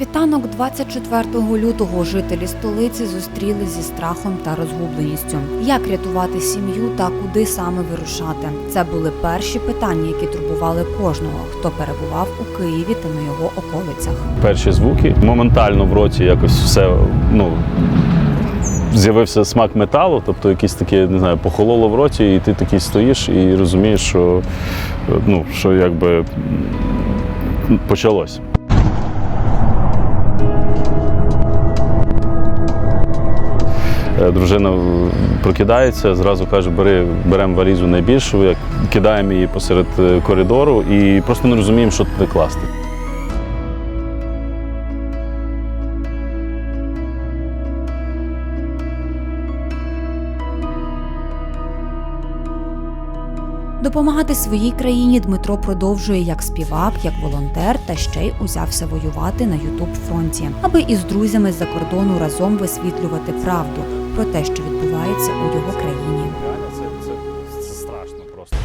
світанок 24 лютого жителі столиці зустріли зі страхом та розгубленістю. Як рятувати сім'ю та куди саме вирушати? Це були перші питання, які турбували кожного, хто перебував у Києві та на його околицях. перші звуки. Моментально в роті якось все ну. З'явився смак металу, тобто якісь таке, не знаю, похололо в роті, і ти такий стоїш і розумієш, що, ну, що якби почалось. Дружина прокидається, зразу каже, бери, беремо валізу найбільшу, кидаємо її посеред е, коридору і просто не розуміємо, що туди класти. Допомагати своїй країні Дмитро продовжує як співак, як волонтер, та ще й узявся воювати на Ютуб фронті, аби із друзями з-за кордону разом висвітлювати правду про те, що відбувається у його країні. Реально це, це, це страшно просто.